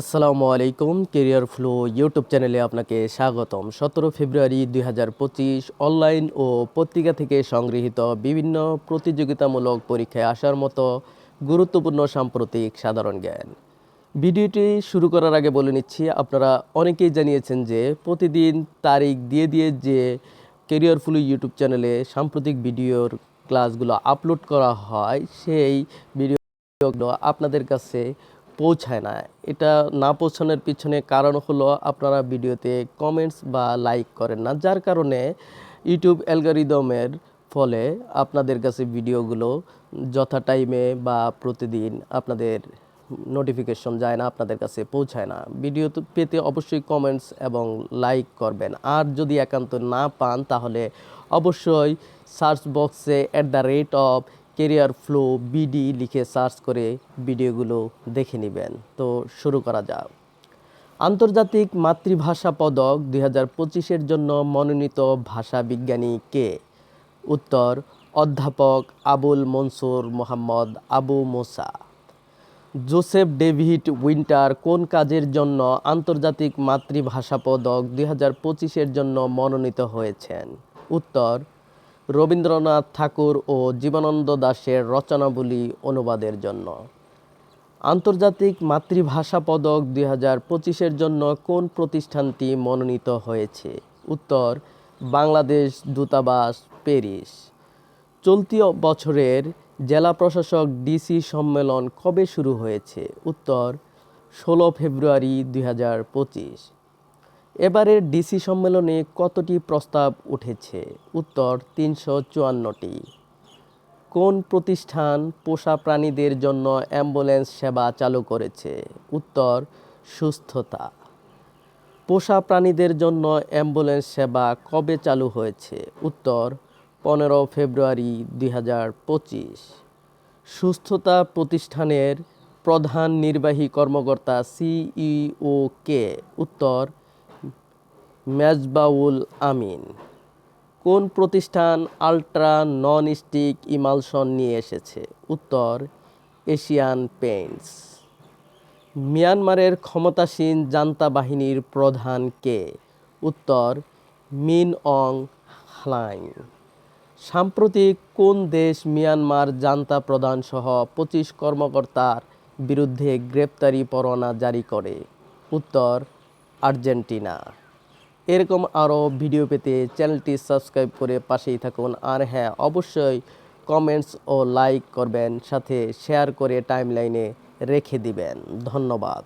আসসালামু আলাইকুম career flow YouTube চ্যানেলে আপনাকে স্বাগতম। সতেরো ফেব্রুয়ারি দুই হাজার পঁচিশ অনলাইন ও পত্রিকা থেকে সংগৃহীত বিভিন্ন প্রতিযোগিতামূলক পরীক্ষায় আসার মতো গুরুত্বপূর্ণ সাম্প্রতিক সাধারণ জ্ঞান। ভিডিওটি শুরু করার আগে বলে নিচ্ছি, আপনারা অনেকেই জানিয়েছেন যে প্রতিদিন তারিখ দিয়ে দিয়ে যে কেরিয়ার ফ্লো ইউটিউব চ্যানেলে সাম্প্রতিক ভিডিওর ক্লাসগুলো আপলোড করা হয়, সেই ভিডিও আপনাদের কাছে পৌঁছায় না। এটা না পৌঁছানোর পিছনে কারণ হলো আপনারা ভিডিওতে কমেন্টস বা লাইক করেন না। যার কারণে ইউটিউব অ্যালগোরিদমের ফলে আপনাদের কাছে ভিডিওগুলো যথা টাইমে বা প্রতিদিন আপনাদের নোটিফিকেশন যায় না, আপনাদের কাছে পৌঁছায় না। ভিডিও পেতে অবশ্যই কমেন্টস এবং লাইক করবেন। আর যদি একান্ত না পান, তাহলে অবশ্যই সার্চ বক্সে at the rate of career flow BD লিখে সার্চ করে ভিডিওগুলো দেখে নেবেন। তো শুরু করা যাক। আন্তর্জাতিক মাতৃভাষা পদক দুই হাজার পঁচিশের জন্য মনোনীত ভাষা বিজ্ঞানী কে? উত্তর, অধ্যাপক আবুল মনসুর মোহাম্মদ আবু মোসা। জোসেফ ডেভিড উইন্টার কোন কাজের জন্য আন্তর্জাতিক মাতৃভাষা পদক দুই হাজার পঁচিশের জন্য মনোনীত হয়েছেন? উত্তর রবীন্দ্রনাথ ঠাকুর ও জীবনানন্দ দাশের রচনাবলী অনুবাদের জন্য। আন্তর্জাতিক মাতৃভাষা পদক দুই হাজার পঁচিশের জন্য কোন প্রতিষ্ঠানটি মনোনীত হয়েছে? উত্তর, বাংলাদেশ দূতাবাস, প্যারিস। চলতি বছরের জেলা প্রশাসক ডিসি সম্মেলন কবে শুরু হয়েছে? উত্তর, ষোলো ফেব্রুয়ারি দুই হাজার পঁচিশ। এবারের ডিসি সম্মেলনে কতটি প্রস্তাব উঠেছে? উত্তর তিনশো চুয়ান্নটি। কোন প্রতিষ্ঠান পোষা প্রাণীদের জন্য অ্যাম্বুলেন্স সেবা চালু করেছে? উত্তর, সুস্থতা। পোষা প্রাণীদের জন্য অ্যাম্বুলেন্স সেবা কবে চালু হয়েছে? উত্তর, পনেরো ফেব্রুয়ারি দুই হাজার পঁচিশ। সুস্থতা প্রতিষ্ঠানের প্রধান নির্বাহী কর্মকর্তা সিইও কে? উত্তর মেজবাউল আমিন। কোন প্রতিষ্ঠান আল্ট্রা নন স্টিক ইমালশন নিয়ে এসেছে? উত্তর, এশিয়ান পেইন্টস। মিয়ানমারের ক্ষমতাসীন জান্তা বাহিনীর প্রধান কে? উত্তর, মিন অং হ্লাইং সাম্প্রতিক কোন দেশ মিয়ানমার জান্তা প্রধান সহ পঁচিশ কর্মকর্তার বিরুদ্ধে গ্রেপ্তারি পরোয়ানা জারি করে? উত্তর, আর্জেন্টিনা। এরকম আরও ভিডিও পেতে চ্যানেলটি সাবস্ক্রাইব করে পাশেই থাকুন। আর হ্যাঁ অবশ্যই কমেন্টস ও লাইক করবেন, সাথে শেয়ার করে টাইমলাইনে রেখে দিবেন। ধন্যবাদ।